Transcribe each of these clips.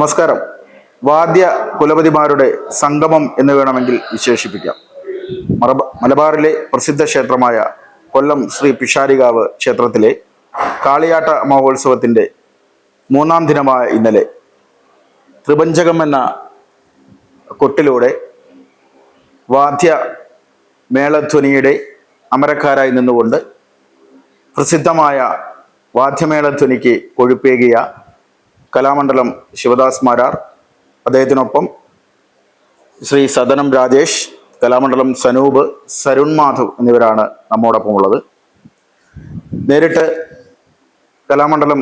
നമസ്കാരം. വാദ്യ കുലപതിമാരുടെ സംഗമം എന്ന് വേണമെങ്കിൽ വിശേഷിപ്പിക്കാം. മലബാറിലെ പ്രസിദ്ധ ക്ഷേത്രമായ കൊല്ലം ശ്രീ പിഷാരികാവ് ക്ഷേത്രത്തിലെ കാളിയാട്ട മഹോത്സവത്തിന്റെ മൂന്നാം ദിനമായ ഇന്നലെ ത്രിപഞ്ചകം എന്ന കൊട്ടിലൂടെ വാദ്യ മേളധ്വനിയുടെ അമരക്കാരായി നിന്നുകൊണ്ട് പ്രസിദ്ധമായ വാദ്യമേളധ്വനിക്ക് കൊഴുപ്പേകിയ കലാമണ്ഡലം ശിവദാസ് മാരാർ അദ്ദേഹത്തിനൊപ്പം ശ്രീ സദനം രാജേഷ് കലാമണ്ഡലം സനൂപ് സരുൺ മാധവ് എന്നിവരാണ് നമ്മോടൊപ്പം ഉള്ളത് നേരിട്ട് കലാമണ്ഡലം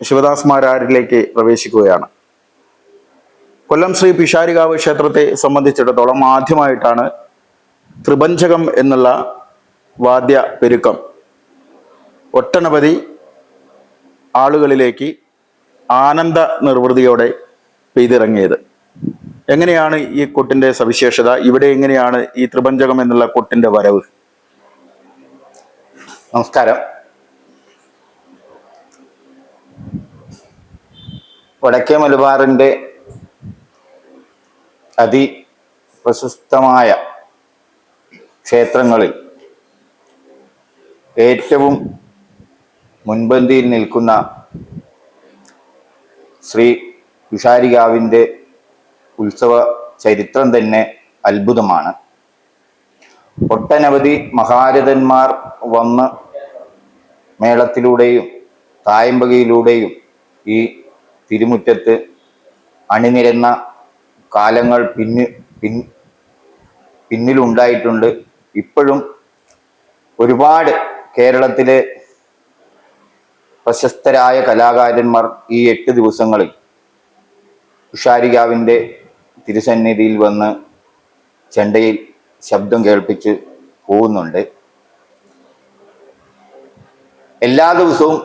ശിവദാസ് മാരാരിലേക്ക് പ്രവേശിക്കുകയാണ്. കൊല്ലം ശ്രീ പിഷാരികാവ് ക്ഷേത്രത്തെ സംബന്ധിച്ചിടത്തോളം ആദ്യമായിട്ടാണ് ത്രിപഞ്ചകം എന്നുള്ള വാദ്യ പെരുക്കം. ഒട്ടനവധി ആളുകളിലേക്ക് ആനന്ദ നിർവൃതിയോടെ പെയ്തിറങ്ങിയത്. എങ്ങനെയാണ് ഈ കൊട്ടിന്റെ സവിശേഷത? ഇവിടെ എങ്ങനെയാണ് ഈ ത്രിപഞ്ചകം എന്നുള്ള കൊട്ടിന്റെ വരവ്? നമസ്കാരം. വടക്കേ മലബാറിന്റെ അതി പ്രശസ്തമായ ക്ഷേത്രങ്ങളിൽ ഏറ്റവും മുൻപന്തിയിൽ നിൽക്കുന്ന ശ്രീ തുഷാരികാവിന്റെ ഉത്സവ ചരിത്രം തന്നെ അത്ഭുതമാണ്. ഒട്ടനവധി മഹാരഥന്മാർ വന്ന് മേളത്തിലൂടെയും തായമ്പകയിലൂടെയും ഈ തിരുമുറ്റത്ത് അണിനിരന്ന കാലങ്ങൾ പിന്നി പിൻ പിന്നിലുണ്ടായിട്ടുണ്ട്. ഇപ്പോഴും ഒരുപാട് കേരളത്തിലെ പ്രശസ്തരായ കലാകാരന്മാർ ഈ എട്ട് ദിവസങ്ങളിൽ ഉഷാരികാവിന്റെ തിരുസന്നിധിയിൽ വന്ന് ചെണ്ടയിൽ ശബ്ദം കേൾപ്പിച്ച് പോകുന്നുണ്ട്. എല്ലാ ദിവസവും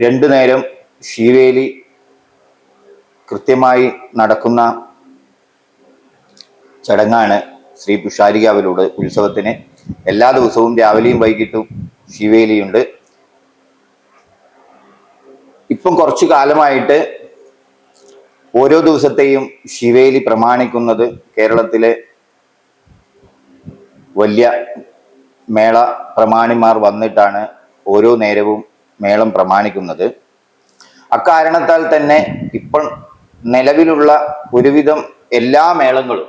രണ്ടു നേരം ശീവേലി കൃത്യമായി നടക്കുന്ന ചടങ്ങാണ് ശ്രീ പുഷാരികാവിലൂടെ ഉത്സവത്തിന് എല്ലാ ദിവസവും രാവിലെയും വൈകിട്ടും ശിവേലിയുണ്ട്. ഇപ്പം കുറച്ചു കാലമായിട്ട് ഓരോ ദിവസത്തെയും ശിവേലി പ്രമാണിക്കുന്നത് കേരളത്തിലെ വലിയ മേള പ്രമാണിമാർ വന്നിട്ടാണ് ഓരോ നേരവും മേളം പ്രമാണിക്കുന്നത്. അക്കാരണത്താൽ തന്നെ ഇപ്പോൾ നിലവിലുള്ള ഒരുവിധം എല്ലാ മേളങ്ങളും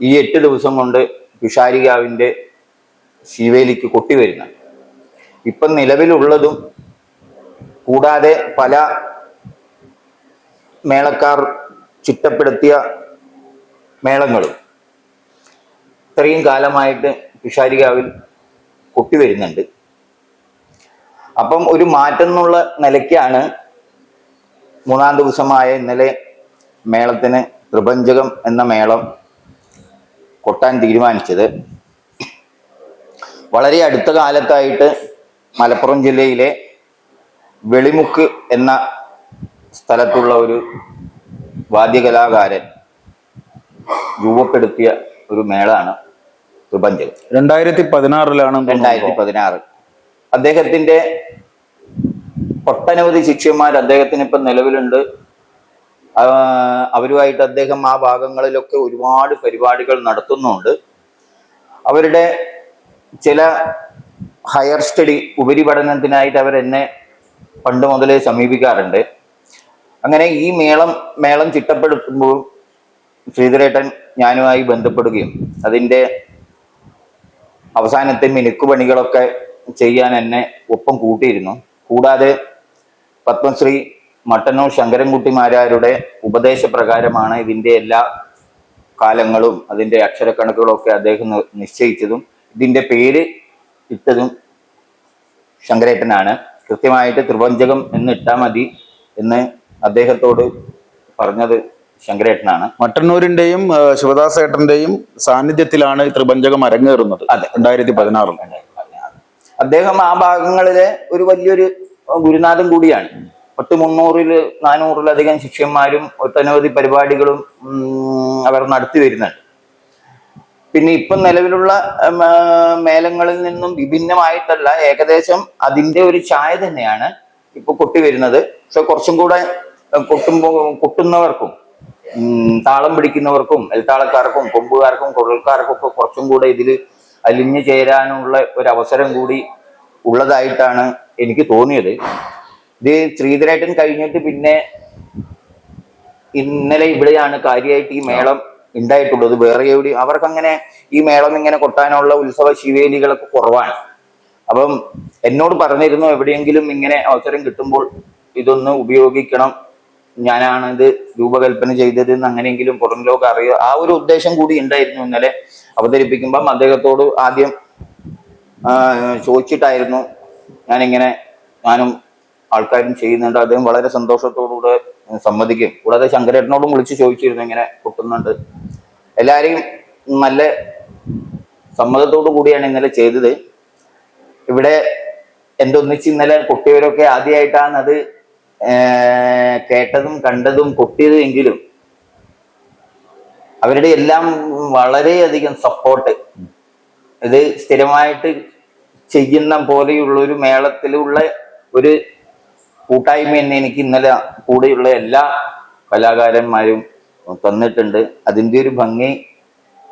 ഈ എട്ട് ദിവസം കൊണ്ട് പിഷാരികാവിന്റെ ശിവേലിക്ക് കൊട്ടിവരുന്നുണ്ട്. ഇപ്പം നിലവിലുള്ളതും കൂടാതെ പല മേളക്കാർ ചിട്ടപ്പെടുത്തിയ മേളങ്ങളും ഇത്രയും കാലമായിട്ട് പിഷാരികാവിൽ കൊട്ടിവരുന്നുണ്ട്. അപ്പം ഒരു മാറ്റം എന്നുള്ള നിലയ്ക്കാണ് മൂന്നാം ദിവസമായ ഇന്നലെ മേളത്തിന് ത്രിപഞ്ചകം എന്ന മേളം കൊട്ടാൻ തീരുമാനിച്ചത്. വളരെ അടുത്ത കാലത്തായിട്ട് മലപ്പുറം ജില്ലയിലെ വെളിമുക്ക് എന്ന സ്ഥലത്തുള്ള ഒരു വാദ്യകലാകാരൻ രൂപപ്പെടുത്തിയ ഒരു മേളാണ് ത്രിപഞ്ചകം രണ്ടായിരത്തി പതിനാറിലാണ് രണ്ടായിരത്തി പതിനാറ് അദ്ദേഹത്തിന്റെ ഒട്ടനവധി ശിഷ്യന്മാർ അദ്ദേഹത്തിന് ഇപ്പം നിലവിലുണ്ട്. അവരുമായിട്ട് അദ്ദേഹം ആ ഭാഗങ്ങളിലൊക്കെ ഒരുപാട് പരിപാടികൾ നടത്തുന്നുണ്ട്. അവരുടെ ചില ഹയർ സ്റ്റഡി ഉപരിപഠനത്തിനായിട്ട് അവരെന്നെ പണ്ട് മുതലേ സമീപിക്കാറുണ്ട്. അങ്ങനെ ഈ മേളം മേളം ചിട്ടപ്പെടുത്തുമ്പോൾ ശ്രീധരേട്ടൻ ഞാനുമായി ബന്ധപ്പെടുകയും അതിന്റെ അവസാനത്തെ മിനുക്കുപണികളൊക്കെ ചെയ്യാൻ എന്നെ ഒപ്പം കൂട്ടിയിരുന്നു. കൂടാതെ പത്മശ്രീ മട്ടന്നൂർ ശങ്കരൻകുട്ടിമാരാരുടെ ഉപദേശപ്രകാരമാണ് ഇതിന്റെ എല്ലാ കാലങ്ങളും അതിന്റെ അക്ഷരക്കണക്കുകളൊക്കെ അദ്ദേഹം നിശ്ചയിച്ചതും ഇതിന്റെ പേര് ഇട്ടതും ശങ്കരേട്ടനാണ്. കൃത്യമായിട്ട് ത്രിപഞ്ചകം എന്ന് ഇട്ടാൽ മതി എന്ന് അദ്ദേഹത്തോട് പറഞ്ഞത് ശങ്കരേട്ടനാണ്. മട്ടന്നൂരിന്റെയും ശിവദാസ് ഏട്ടന്റെയും സാന്നിധ്യത്തിലാണ് ത്രിപഞ്ചകം അരങ്ങേറുന്നത് അതെ. രണ്ടായിരത്തി പതിനാറിൽ അദ്ദേഹം ആ ഭാഗങ്ങളിലെ ഒരു വലിയൊരു ഗുരുനാഥൻ കൂടിയാണ്. പത്ത് മുന്നൂറിൽ നാനൂറിലധികം ശിഷ്യന്മാരും ഒട്ടനവധി പരിപാടികളും അവർ നടത്തി വരുന്നുണ്ട്. പിന്നെ ഇപ്പം നിലവിലുള്ള മേലങ്ങളിൽ നിന്നും വിഭിന്നമായിട്ടല്ല ഏകദേശം അതിന്റെ ഒരു ചായ തന്നെയാണ് ഇപ്പൊ കൊട്ടി വരുന്നത്. പക്ഷെ കുറച്ചും കൂടെ കൊട്ടുമ്പോ കൊട്ടുന്നവർക്കും താളം പിടിക്കുന്നവർക്കും എൽത്താളക്കാർക്കും കൊമ്പുകാർക്കും കുഴൽക്കാർക്കും ഒക്കെ കുറച്ചും കൂടെ ഇതിൽ അലിഞ്ഞു ചേരാനുള്ള ഒരു അവസരം കൂടി ഉള്ളതായിട്ടാണ് എനിക്ക് തോന്നിയത്. ഇത് ശ്രീധരേട്ടൻ കഴിഞ്ഞിട്ട് പിന്നെ ഇന്നലെ ഇവിടെയാണ് കാര്യമായിട്ട് ഈ മേളം ഉണ്ടായിട്ടുള്ളത്. വേറെ എവിടെ അവർക്ക് അങ്ങനെ ഈ മേളം ഇങ്ങനെ കൊട്ടാനുള്ള ഉത്സവ ശിവേലികളൊക്കെ കുറവാണ്. അപ്പം എന്നോട് പറഞ്ഞിരുന്നു എവിടെയെങ്കിലും ഇങ്ങനെ അവസരം കിട്ടുമ്പോൾ ഇതൊന്ന് ഉപയോഗിക്കണം. ഞാനാണ് ഇത് രൂപകൽപ്പന ചെയ്തത് എന്ന് അങ്ങനെയെങ്കിലും പുറം ലോകം അറിയുക ആ ഒരു ഉദ്ദേശം കൂടി ഉണ്ടായിരുന്നു ഇന്നലെ അവതരിപ്പിക്കുമ്പം. അദ്ദേഹത്തോട് ആദ്യം ചോദിച്ചിട്ടായിരുന്നു ഞാനിങ്ങനെ ഞാനും ആൾക്കാരും ചെയ്യുന്നുണ്ട്. അദ്ദേഹം വളരെ സന്തോഷത്തോടുകൂടെ സമ്മതിക്കും. കൂടാതെ ശങ്കരേട്ടനോടും വിളിച്ച് ചോദിച്ചിരുന്നു ഇങ്ങനെ കൊട്ടുന്നുണ്ട് എല്ലാരെയും നല്ല സമ്മതത്തോടു കൂടിയാണ് ഇന്നലെ ചെയ്തത്. ഇവിടെ എന്റെ ഒന്നിച്ച് ഇന്നലെ കൊട്ടിയവരൊക്കെ ആദ്യമായിട്ടാണ് അത് കേട്ടതും കണ്ടതും കൊട്ടിയതും എങ്കിലും അവരുടെ എല്ലാം വളരെയധികം സപ്പോർട്ട്. ഇത് സ്ഥിരമായിട്ട് ചെയ്യുന്ന പോലെയുള്ള ഒരു മേളത്തിലുള്ള ഒരു കൂട്ടായ്മ തന്നെ എനിക്ക് ഇന്നലെ കൂടെയുള്ള എല്ലാ കലാകാരന്മാരും തന്നിട്ടുണ്ട്. അതിന്റെ ഒരു ഭംഗി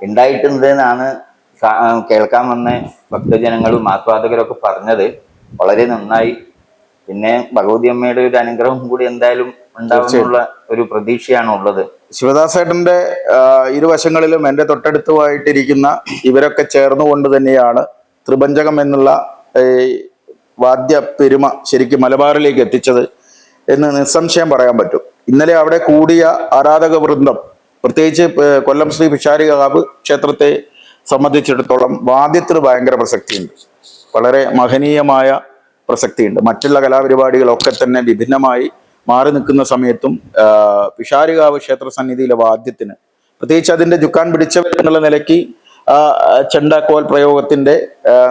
ഉണ്ടായിട്ടുണ്ട് എന്നാണ് കേൾക്കാൻ വന്ന ഭക്തജനങ്ങളും ആസ്വാദകരൊക്കെ പറഞ്ഞത്. വളരെ നന്നായി. പിന്നെ ഭഗവതി അമ്മയുടെ ഒരു അനുഗ്രഹം കൂടി എന്തായാലും ഉണ്ടാവുന്നുള്ള ഒരു പ്രതീക്ഷയാണ് ഉള്ളത് ശിവദാസേട്ടന്റെ ഇരുവശങ്ങളിലും എന്റെ തൊട്ടടുത്തുമായിട്ടിരിക്കുന്ന ഇവരൊക്കെ ചേർന്നുകൊണ്ട് തന്നെയാണ് ത്രിപഞ്ചകം എന്നുള്ള വാദ്യ പെരുമ ശരിക്കും മലബാറിലേക്ക് എത്തിച്ചത് എന്ന് നിസ്സംശയം പറയാൻ പറ്റും. ഇന്നലെ അവിടെ കൂടിയ ആരാധക വൃന്ദം പ്രത്യേകിച്ച് കൊല്ലം ശ്രീ പിഷാരികാവ് ക്ഷേത്രത്തെ സംബന്ധിച്ചിടത്തോളം വാദ്യത്തിന് ഭയങ്കര പ്രസക്തിയുണ്ട്. വളരെ മഹനീയമായ പ്രസക്തിയുണ്ട്. മറ്റുള്ള കലാപരിപാടികളൊക്കെ തന്നെ വിഭിന്നമായി മാറി നിൽക്കുന്ന സമയത്തും പിഷാരികാവ് ക്ഷേത്ര സന്നിധിയിലെ വാദ്യത്തിന് പ്രത്യേകിച്ച് അതിന്റെ ജുക്കാൻ പിടിച്ചവർ എന്നുള്ള നിലയ്ക്ക് ആ, ചെണ്ടക്കോൽ പ്രയോഗത്തിന്റെ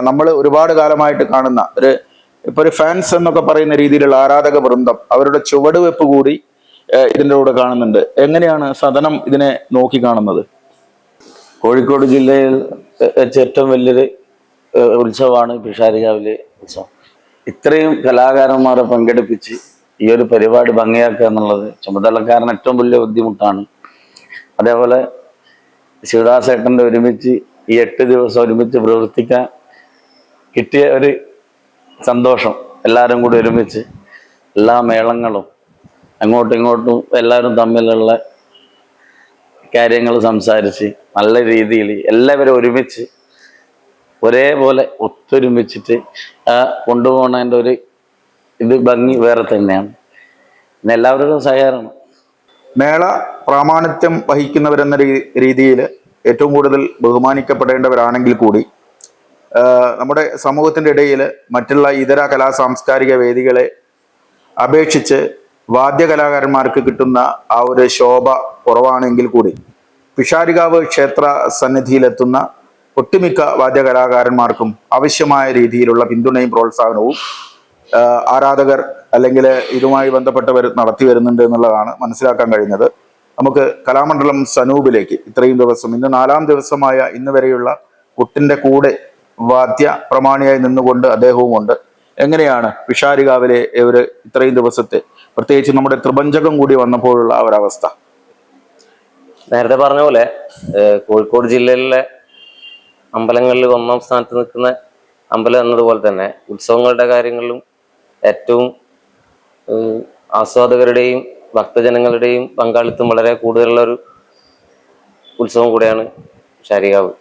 നമ്മൾ ഒരുപാട് കാലമായിട്ട് കാണുന്ന ഒരു ഇപ്പൊ ഒരു ഫാൻസ് എന്നൊക്കെ പറയുന്ന രീതിയിലുള്ള ആരാധക വൃന്ദം അവരുടെ ചുവടുവെപ്പ് കൂടി ആ, ഇതിന്റെ കൂടെ കാണുന്നുണ്ട്. എങ്ങനെയാണ് സദനം ഇതിനെ നോക്കി കാണുന്നത്? കോഴിക്കോട് ജില്ലയിൽ ഏറ്റവും വലിയൊരു ഉത്സവമാണ് പിഷാരികാവിലെ ഉത്സവം. ഇത്രയും കലാകാരന്മാരെ പങ്കെടുപ്പിച്ച് ഈ ഒരു പരിപാടി ഭംഗിയാക്കുക എന്നുള്ളത് ചുമതലക്കാരൻ ഏറ്റവും വലിയ ബുദ്ധിമുട്ടാണ്. അതേപോലെ ശിവദാസേട്ടന്റെ ഒരുമിച്ച് ഈ എട്ട് ദിവസം ഒരുമിച്ച് പ്രവർത്തിക്കാൻ കിട്ടിയ ഒരു സന്തോഷം എല്ലാവരും കൂടി ഒരുമിച്ച് എല്ലാ മേളങ്ങളും അങ്ങോട്ടും ഇങ്ങോട്ടും എല്ലാവരും തമ്മിലുള്ള കാര്യങ്ങൾ സംസാരിച്ച് നല്ല രീതിയിൽ എല്ലാവരും ഒരുമിച്ച് ഒരേപോലെ ഒത്തൊരുമിച്ചിട്ട് കൊണ്ടുപോകണതിന്റെ ഒരു ഇത് ഭംഗി വേറെ തന്നെയാണ്. പിന്നെ എല്ലാവരുടെയും സഹകരണം. മേള പ്രാമാണിത്യം വഹിക്കുന്നവരെന്ന രീതിയിൽ ഏറ്റവും കൂടുതൽ ബഹുമാനിക്കപ്പെടേണ്ടവരാണെങ്കിൽ കൂടി നമ്മുടെ സമൂഹത്തിന്റെ ഇടയിൽ മറ്റുള്ള ഇതര കലാ സാംസ്കാരിക വേദികളെ അപേക്ഷിച്ച് വാദ്യകലാകാരന്മാർക്ക് കിട്ടുന്ന ആ ഒരു ശോഭ കുറവാണെങ്കിൽ കൂടി പിഷാരികാവ് ക്ഷേത്ര സന്നിധിയിലെത്തുന്ന ഒട്ടുമിക്ക വാദ്യകലാകാരന്മാർക്കും ആവശ്യമായ രീതിയിലുള്ള പിന്തുണയും പ്രോത്സാഹനവും ആരാധകർ അല്ലെങ്കിൽ ഇതുമായി ബന്ധപ്പെട്ടവർ നടത്തി വരുന്നുണ്ട് എന്നുള്ളതാണ് മനസ്സിലാക്കാൻ കഴിഞ്ഞത് നമുക്ക് കലാമണ്ഡലം സനൂപിലേക്ക് ഇത്രയും ദിവസം ഇന്ന് നാലാം ദിവസമായ ഇന്ന് വരെയുള്ള കുട്ടിന്റെ കൂടെ വാദ്യ പ്രമാണിയായി നിന്നുകൊണ്ട് അദ്ദേഹവുമുണ്ട്. എങ്ങനെയാണ് പിഷാരികാവിലെ ഒരു ഇത്രയും ദിവസത്തെ പ്രത്യേകിച്ച് നമ്മുടെ ത്രിപഞ്ചകം കൂടി വന്നപ്പോഴുള്ള ആ ഒരവസ്ഥ നേരത്തെ പറഞ്ഞ പോലെ കോഴിക്കോട് ജില്ലയിലെ അമ്പലങ്ങളിൽ ഒന്നാം സ്ഥാനത്ത് നിൽക്കുന്ന അമ്പലം എന്നതുപോലെ തന്നെ ഉത്സവങ്ങളുടെ കാര്യങ്ങളിലും ഏറ്റവും ആസ്വാദകരുടെയും ഭക്തജനങ്ങളുടെയും പങ്കാളിത്തം വളരെ കൂടുതലുള്ള ഒരു ഉത്സവം കൂടിയാണ് ശാരികാവ്.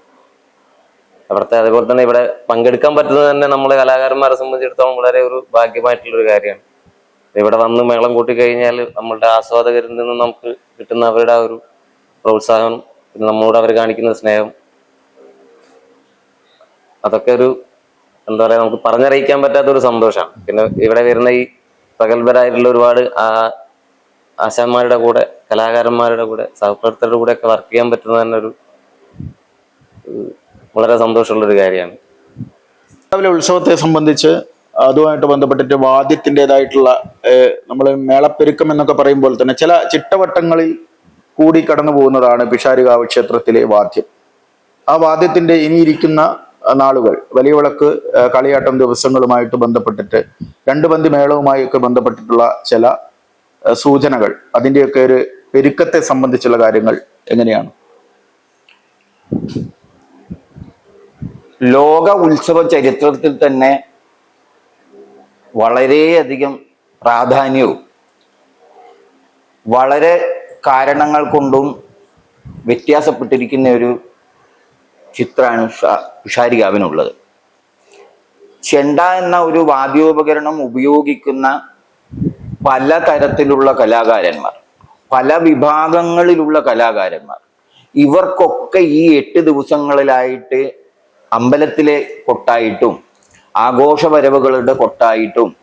അവിടുത്തെ അതുപോലെ തന്നെ ഇവിടെ പങ്കെടുക്കാൻ പറ്റുന്നത് തന്നെ നമ്മളെ കലാകാരന്മാരെ സംബന്ധിച്ചിടത്തോളം വളരെ ഒരു ഭാഗ്യമായിട്ടുള്ളൊരു കാര്യമാണ്. ഇവിടെ വന്ന് മേളം കൂട്ടി കഴിഞ്ഞാൽ നമ്മളുടെ ആസ്വാദകരിൽ നിന്ന് നമുക്ക് കിട്ടുന്ന അവരുടെ ആ ഒരു പ്രോത്സാഹനം പിന്നെ നമ്മളോട് അവർ കാണിക്കുന്ന സ്നേഹം. അതൊക്കെ ഒരു എന്താ പറയാ നമുക്ക് പറഞ്ഞറിയിക്കാൻ പറ്റാത്ത ഒരു സന്തോഷമാണ് പിന്നെ ഇവിടെ വരുന്ന ഈ പ്രഗത്ഭരായിട്ടുള്ള ഒരുപാട് ആ ആശാന്മാരുടെ കൂടെ കലാകാരന്മാരുടെ കൂടെ സഹപ്രവർത്തകരുടെ കൂടെ ഒക്കെ വർക്ക് ചെയ്യാൻ പറ്റുന്ന തന്നെ ഒരു വളരെ സന്തോഷമുള്ള ഒരു കാര്യമാണ്. രാവിലെ ഉത്സവത്തെ സംബന്ധിച്ച് അതുമായിട്ട് ബന്ധപ്പെട്ടിട്ട് വാദ്യത്തിന്റെതായിട്ടുള്ള നമ്മൾ മേളപ്പെരുക്കം എന്നൊക്കെ പറയുമ്പോൾ തന്നെ ചില ചിട്ടവട്ടങ്ങളിൽ കൂടി കടന്നു പോകുന്നതാണ് പിഷാരികാവ് ക്ഷേത്രത്തിലെ വാദ്യം. ആ വാദ്യത്തിന്റെ ഇനിയിരിക്കുന്ന നാളുകൾ വലിയ വിളക്ക് കളിയാട്ടം ദിവസങ്ങളുമായിട്ട് ബന്ധപ്പെട്ടിട്ട് രണ്ട് പന്തി മേളവുമായി ഒക്കെ ബന്ധപ്പെട്ടിട്ടുള്ള ചില സൂചനകൾ അതിന്റെയൊക്കെ ഒരു പെരുക്കത്തെ സംബന്ധിച്ചുള്ള കാര്യങ്ങൾ എങ്ങനെയാണ്? ലോക ഉത്സവ ചരിത്രത്തിൽ തന്നെ വളരെയധികം പ്രാധാന്യവും വളരെ കാരണങ്ങൾ കൊണ്ടും വ്യത്യാസപ്പെട്ടിരിക്കുന്ന ഒരു ചിത്രമാണ് ഉഷാരികാവിനുള്ളത്. ചെണ്ട എന്ന ഒരു വാദ്യോപകരണം ഉപയോഗിക്കുന്ന പല തരത്തിലുള്ള കലാകാരന്മാർ പല വിഭാഗങ്ങളിലുള്ള കലാകാരന്മാർ ഇവർക്കൊക്കെ ഈ എട്ട് ദിവസങ്ങളിലായിട്ട് അമ്പലത്തിലെ കൊട്ടായിട്ടും ആഘോഷവരവുകളുടെ കൊട്ടായിട്ടും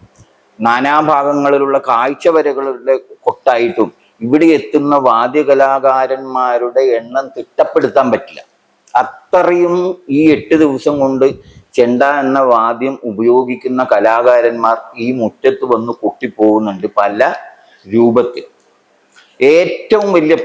നാനാഭാഗങ്ങളിലുള്ള കാഴ്ചവരകളുടെ കൊട്ടായിട്ടും ഇവിടെ എത്തുന്ന വാദ്യകലാകാരന്മാരുടെ എണ്ണം തിട്ടപ്പെടുത്താൻ പറ്റില്ല. അത്രയും ഈ എട്ട് ദിവസം കൊണ്ട് ചെണ്ട എന്ന വാദ്യം ഉപയോഗിക്കുന്ന കലാകാരന്മാർ ഈ മുറ്റത്ത് വന്ന് കൊട്ടിപ്പോകുന്നുണ്ട് പല രൂപത്തിൽ. ഏറ്റവും വലിയ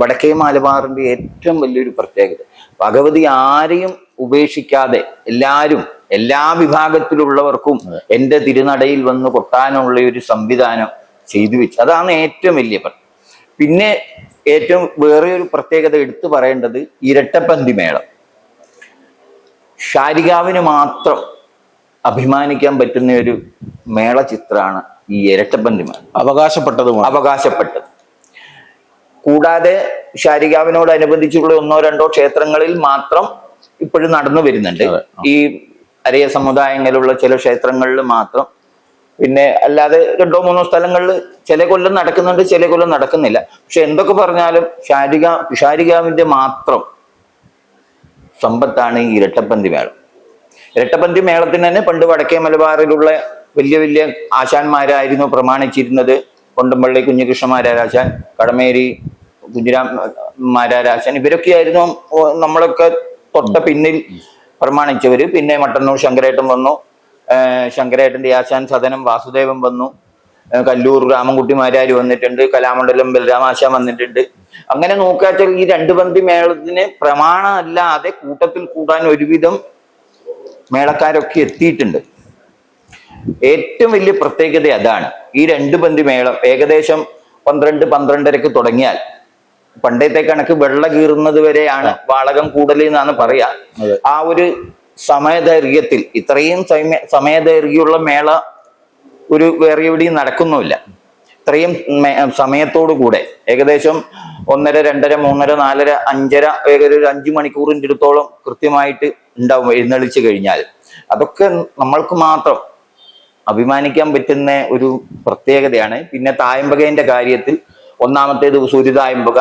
വടക്കേ മലബാറിന്റെ ഏറ്റവും വലിയൊരു പ്രത്യേകത ഭഗവതി ആരെയും ഉപേക്ഷിക്കാതെ എല്ലാവരും എല്ലാ വിഭാഗത്തിലുള്ളവർക്കും എന്റെ തിരുനടയിൽ വന്ന് കൊട്ടാനുള്ള ഒരു സംവിധാനം ചെയ്തു വെച്ചു. അതാണ് ഏറ്റവും വലിയ പിന്നെ ഏറ്റവും വേറെ ഒരു പ്രത്യേകത എടുത്തു പറയേണ്ടത് ഇരട്ടപ്പന്തി മേളം. ഷാരികാവിന് മാത്രം അഭിമാനിക്കാൻ പറ്റുന്ന ഒരു മേള ചിത്രമാണ് ഈ ഇരട്ടപ്പന്തി മേളം. അവകാശപ്പെട്ടതുമാണ്. അവകാശപ്പെട്ടത്. കൂടാതെ ഷാരികാവിനോടനുബന്ധിച്ചുള്ള ഒന്നോ രണ്ടോ ക്ഷേത്രങ്ങളിൽ മാത്രം ഇപ്പോഴും നടന്നു വരുന്നുണ്ട്. ഈ അരയ സമുദായങ്ങളിലുള്ള ചില ക്ഷേത്രങ്ങളിൽ മാത്രം. പിന്നെ അല്ലാതെ രണ്ടോ മൂന്നോ സ്ഥലങ്ങളിൽ ചില കൊല്ലം നടക്കുന്നുണ്ട് ചില കൊല്ലം നടക്കുന്നില്ല. പക്ഷെ എന്തൊക്കെ പറഞ്ഞാലും ഷാരിക ഷാരികാവിന്റെ മാത്രം സമ്പത്താണ് ഈ ഇരട്ടപ്പന്തി മേളം. ഇരട്ടപ്പന്തി മേളത്തിന് തന്നെ പണ്ട് വടക്കേ മലബാറിലുള്ള വലിയ വലിയ ആശാന്മാരായിരുന്നു പ്രമാണിച്ചിരുന്നത്. കൊണ്ടമ്പള്ളി കുഞ്ഞികൃഷ്ണ മാരാരാശാൻ കടമേരി കുഞ്ഞിരാം മാരാരാശാൻ ഇവരൊക്കെയായിരുന്നു നമ്മളൊക്കെ തൊട്ട പിന്നിൽ പ്രമാണിച്ചവര്. പിന്നെ മട്ടന്നൂർ ശങ്കരേട്ടൻ വന്നു. ശങ്കരേട്ടന്റെ ആശാൻ സദനം വാസുദേവൻ വന്നു. കല്ലൂർ രാമൻകുട്ടി മാരാര് വന്നിട്ടുണ്ട്. കലാമണ്ഡലം ബലരാമാശാൻ വന്നിട്ടുണ്ട്. അങ്ങനെ നോക്കാച്ചാൽ ഈ രണ്ട് പന്തി മേളത്തിന് പ്രമാണമല്ലാതെ കൂട്ടത്തിൽ കൂടാൻ ഒരുവിധം മേളക്കാരൊക്കെ എത്തിയിട്ടുണ്ട്. ഏറ്റവും വലിയ പ്രത്യേകത അതാണ്. ഈ രണ്ട് പന്തി മേളം ഏകദേശം പന്ത്രണ്ട് പന്ത്രണ്ടരക്ക് തുടങ്ങിയാൽ പണ്ടത്തെ കണക്ക് വെള്ള കീറുന്നത് വരെയാണ് വാളകം കൂടൽ എന്നാണ് പറയാ. ആ ഒരു സമയദൈർഘ്യത്തിൽ ഇത്രയും സമയ സമയദൈർഘ്യമുള്ള മേള ഒരു വേറെ എവിടെയും നടക്കുന്നുമില്ല. ഇത്രയും സമയത്തോടു കൂടെ ഏകദേശം ഒന്നര രണ്ടര മൂന്നര നാലര അഞ്ചര ഏകദേശം ഒരു അഞ്ചു മണിക്കൂറിന്റെ അടുത്തോളം കൃത്യമായിട്ട് ഉണ്ടാവും എഴുന്നള്ളിച്ച് കഴിഞ്ഞാൽ. അതൊക്കെ നമ്മൾക്ക് മാത്രം അഭിമാനിക്കാൻ പറ്റുന്ന ഒരു പ്രത്യേകതയാണ്. പിന്നെ തായമ്പകേന്റെ കാര്യത്തിൽ ഒന്നാമത്തെ ദിവസം ഒരു തായമ്പക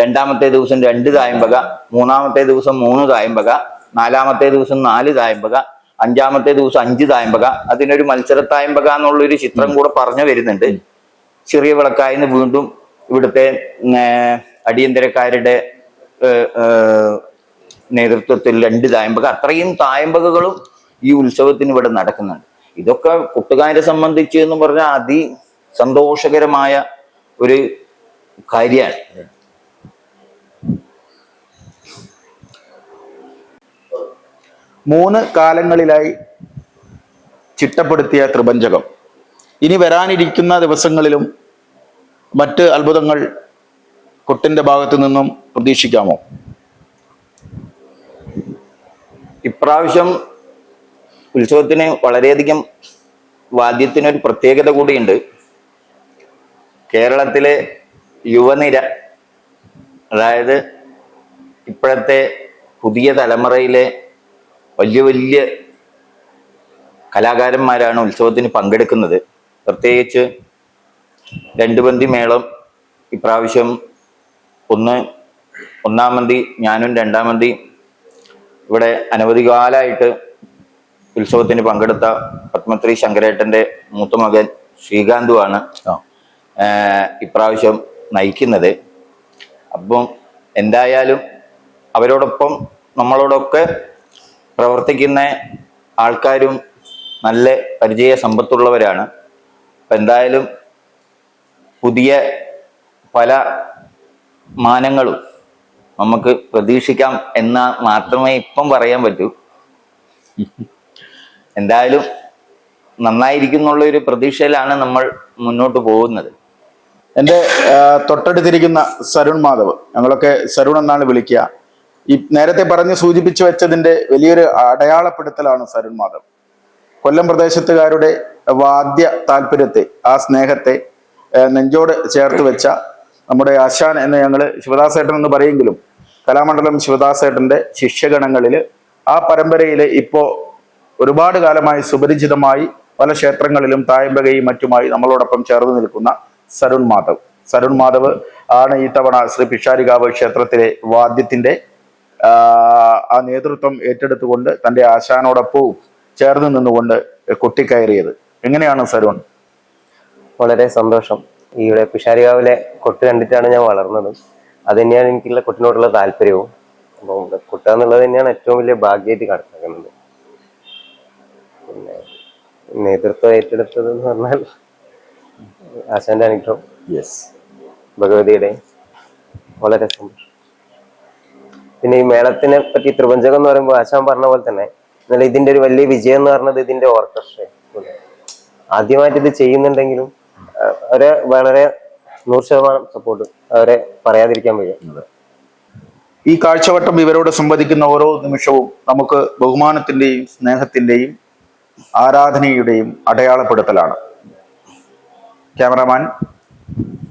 രണ്ടാമത്തെ ദിവസം രണ്ട് തായമ്പക മൂന്നാമത്തെ ദിവസം മൂന്ന് തായമ്പക നാലാമത്തെ ദിവസം നാല് തായമ്പക അഞ്ചാമത്തെ ദിവസം അഞ്ച് തായമ്പക അതിനൊരു മത്സര തായമ്പക എന്നുള്ളൊരു ചിത്രം കൂടെ പറഞ്ഞു വരുന്നുണ്ട്. ചെറിയ വിളക്കായി വീണ്ടും ഇവിടുത്തെ അടിയന്തരക്കാരുടെ നേതൃത്വത്തിൽ രണ്ട് തായമ്പക അത്രയും തായമ്പകകളും ഈ ഉത്സവത്തിന് ഇവിടെ നടക്കുന്നുണ്ട്. ഇതൊക്കെ കൂട്ടുകാരെ സംബന്ധിച്ച് എന്ന് പറഞ്ഞാൽ അതി സന്തോഷകരമായ ഒരു കാര്യമാണ് മൂന്ന് കാലങ്ങളിലായി ചിട്ടപ്പെടുത്തിയ ത്രിപഞ്ചകം ഇനി വരാനിരിക്കുന്ന ദിവസങ്ങളിലും മറ്റ് അത്ഭുതങ്ങൾ കൊട്ടിന്റെ ഭാഗത്തു നിന്നും പ്രതീക്ഷിക്കാമോ? ഇപ്രാവശ്യം ഉത്സവത്തിന് വളരെയധികം വാദ്യത്തിനൊരു പ്രത്യേകത കൂടിയുണ്ട്. കേരളത്തിലെ യുവനിര. അതായത് ഇപ്പോഴത്തെ പുതിയ തലമുറയിലെ വലിയ വലിയ കലാകാരന്മാരാണ് ഉത്സവത്തിന് പങ്കെടുക്കുന്നത്. പ്രത്യേകിച്ച് രണ്ട് ബന്തി മേളം ഇപ്രാവശ്യം ഒന്ന് ഒന്നാം മന്തി ഞാനും രണ്ടാം മന്തി ഇവിടെ അനവധി കാലമായിട്ട് ഉത്സവത്തിന് പങ്കെടുത്ത പത്മശ്രീ ശങ്കരേട്ടന്റെ മൂത്ത മകൻ ശ്രീകാന്തുവാണ്. ഇപ്രാവശ്യം നയിക്കുന്നത്. അപ്പം എന്തായാലും അവരോടൊപ്പം നമ്മളോടൊക്കെ പ്രവർത്തിക്കുന്ന ആൾക്കാരും നല്ല പരിചയ സമ്പത്തുള്ളവരാണ്. അപ്പം എന്തായാലും പുതിയ പല മാനങ്ങളും നമുക്ക് പ്രതീക്ഷിക്കാം എന്ന മാത്രമേ ഇപ്പം പറയാൻ പറ്റൂ. എന്തായാലും നന്നായിരിക്കും ഒരു പ്രതീക്ഷയിലാണ് നമ്മൾ മുന്നോട്ട് പോകുന്നത്. എന്റെ തൊട്ടടുത്തിരിക്കുന്ന സരുൺ മാധവ്. ഞങ്ങളൊക്കെ സരുൺ എന്നാണ് വിളിക്കുക. ഈ നേരത്തെ പറഞ്ഞ് സൂചിപ്പിച്ചു വെച്ചതിന്റെ വലിയൊരു അടയാളപ്പെടുത്തലാണ് സരുൺ മാധവ്. കൊല്ലം പ്രദേശത്തുകാരുടെ വാദ്യ താല്പര്യത്തെ ആ സ്നേഹത്തെ നെഞ്ചോട് ചേർത്ത് വെച്ച നമ്മുടെ ആശാൻ എന്ന് ഞങ്ങൾ ശിവദാസേട്ടൻ എന്ന് പറയെങ്കിലും കലാമണ്ഡലം ശിവദാസേട്ടന്റെ ശിഷ്യഗണങ്ങളിൽ ആ പരമ്പരയിൽ ഇപ്പോൾ ഒരുപാട് കാലമായി സുപരിചിതമായി പല ക്ഷേത്രങ്ങളിലും തായമ്പകയും മറ്റുമായി നമ്മളോടൊപ്പം ചേർന്ന് നിൽക്കുന്ന സരുൺ മാധവ്. സരുൺ മാധവ് ആണ് ഈ തവണ ശ്രീ പിഷാരികാവ് ക്ഷേത്രത്തിലെ വാദ്യത്തിന്റെ ആ, നേതൃത്വം ഏറ്റെടുത്തുകൊണ്ട് തന്റെ ആശാനോടൊപ്പവും ചേർന്ന് നിന്നുകൊണ്ട് കൊട്ടിക്കയറിയത്. എങ്ങനെയാണ് സരുൺ? വളരെ സന്തോഷം. ഇവിടെ പിഷാരികാവിലെ കൊട്ട് കണ്ടിട്ടാണ് ഞാൻ വളർന്നത്. അത് തന്നെയാണ് എനിക്കുള്ള കൊട്ടിനോടുള്ള താല്പര്യവും. അപ്പം കൊട്ടുക എന്നുള്ളത് തന്നെയാണ് ഏറ്റവും വലിയ ഭാഗ്യമായിട്ട് കണക്കാക്കുന്നത്. പിന്നെ നേതൃത്വം ഏറ്റെടുത്തത് എന്ന് പറഞ്ഞാൽ ആശാന്റെ അനുഗ്രഹം യെസ് ഭഗവതിയുടെ വളരെ സന്തോഷം. പിന്നെ ഈ മേളത്തിനെ പറ്റി ത്രിപഞ്ചകം എന്ന് പറയുമ്പോൾ ആശാൻ പറഞ്ഞ പോലെ തന്നെ എന്നാൽ ഇതിന്റെ ഒരു വലിയ വിജയം എന്ന് പറഞ്ഞത് ഇതിന്റെ ഓർക്കസ്ട്ര ആദ്യമായിട്ട് ഇത് ചെയ്യുന്നുണ്ടെങ്കിലും അവരെ വളരെ നൂറ് ശതമാനം സപ്പോർട്ട് അവരെ പറയാതിരിക്കാൻ വയ്യ. ഈ കാഴ്ചവട്ടം ഇവരോട് സംവദിക്കുന്ന ഓരോ നിമിഷവും നമുക്ക് ബഹുമാനത്തിന്റെയും സ്നേഹത്തിന്റെയും ആരാധനയുടെയും അടയാളപ്പെടുത്തലാണ്. ക്യാമറാമാൻ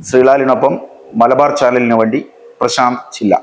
ശ്രീലാലിനൊപ്പം മലബാർ ചാനലിനു വേണ്ടി പ്രശാന്ത് ചില്ല.